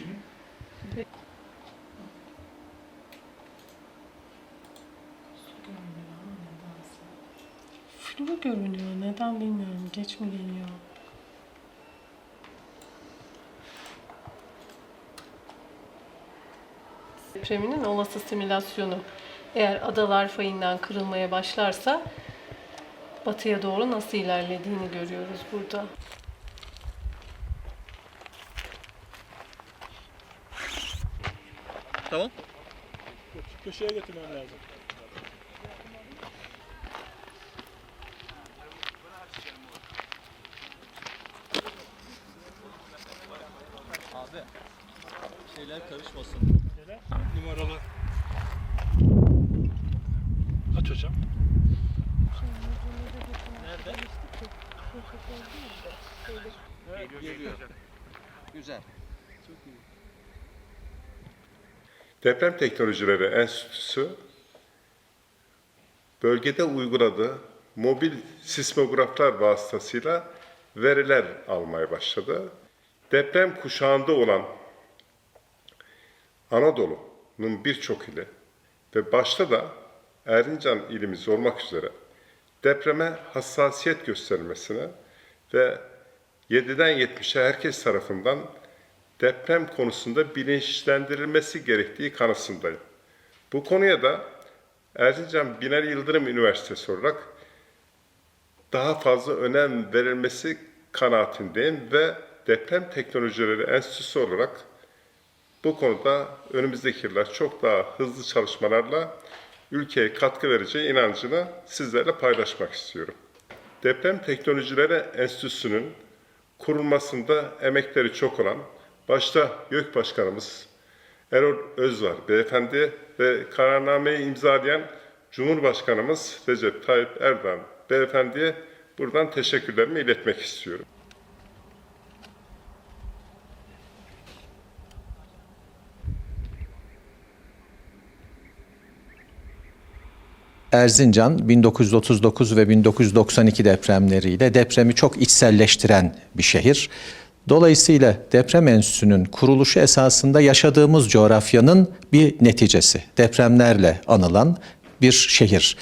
Jimmy. Flu görünüyor. Neden bilmiyorum. Geç mi geliyor? Depreminin olası simülasyonu. Eğer adalar fayından kırılmaya başlarsa batıya doğru nasıl ilerlediğini görüyoruz burada. Tamam. Köşeye getirmem lazım. Abi şeyler karışmasın. Numaralı. Aç hocam. Nerede? Geliyor. Güzel. Deprem Teknolojileri Enstitüsü bölgede uyguladığı mobil sismograflar vasıtasıyla veriler almaya başladı. Deprem kuşağında olan Anadolu'nun birçok ili ve başta da Erzincan ilimiz olmak üzere depreme hassasiyet göstermesine ve 7'den 70'e herkes tarafından deprem konusunda bilinçlendirilmesi gerektiği kanısındayım. Bu konuya da Erzincan Binali Yıldırım Üniversitesi olarak daha fazla önem verilmesi kanaatindeyim ve Deprem Teknolojileri Enstitüsü olarak bu konuda önümüzdeki yıllar çok daha hızlı çalışmalarla ülkeye katkı vereceği inancını sizlerle paylaşmak istiyorum. Deprem Teknolojileri Enstitüsü'nün kurulmasında emekleri çok olan, başta YÖK Başkanımız Erol Özvar Beyefendi ve kararnameyi imzalayan Cumhurbaşkanımız Recep Tayyip Erdoğan Beyefendi'ye buradan teşekkürlerimi iletmek istiyorum. Erzincan 1939 ve 1992 depremleriyle depremi çok içselleştiren bir şehir. Dolayısıyla deprem enstitüsünün kuruluşu esasında yaşadığımız coğrafyanın bir neticesi. Depremlerle anılan bir şehir.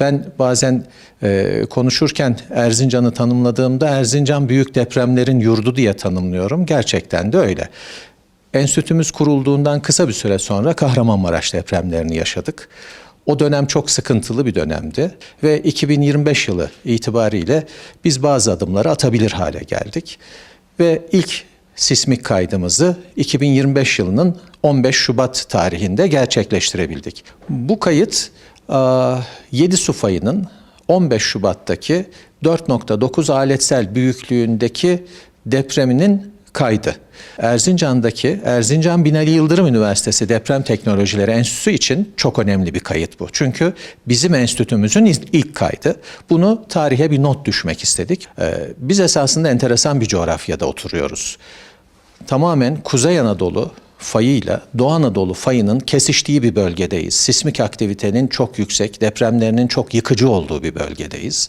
Ben bazen e, konuşurken Erzincan'ı tanımladığımda Erzincan büyük depremlerin yurdu diye tanımlıyorum. Gerçekten de öyle. Enstitümüz kurulduğundan kısa bir süre sonra Kahramanmaraş depremlerini yaşadık. O dönem çok sıkıntılı bir dönemdi ve 2025 yılı itibariyle biz bazı adımları atabilir hale geldik. Ve ilk sismik kaydımızı 2025 yılının 15 Şubat tarihinde gerçekleştirebildik. Bu kayıt 7 su fayının 15 Şubat'taki 4.9 aletsel büyüklüğündeki depreminin kaydı. Erzincan'daki Erzincan Binali Yıldırım Üniversitesi Deprem Teknolojileri Enstitüsü için çok önemli bir kayıt bu. Çünkü bizim enstitümüzün ilk kaydı. Bunu tarihe bir not düşmek istedik. Ee, Biz esasında enteresan bir coğrafyada oturuyoruz. Tamamen Kuzey Anadolu fayıyla Doğu Anadolu fayının kesiştiği bir bölgedeyiz. Sismik aktivitenin çok yüksek, depremlerinin çok yıkıcı olduğu bir bölgedeyiz.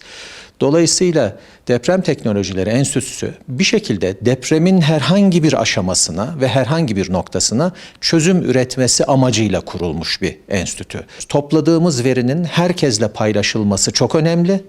Dolayısıyla Deprem Teknolojileri Enstitüsü bir şekilde depremin herhangi bir aşamasına ve herhangi bir noktasına çözüm üretmesi amacıyla kurulmuş bir enstitü. Topladığımız verinin herkesle paylaşılması çok önemli.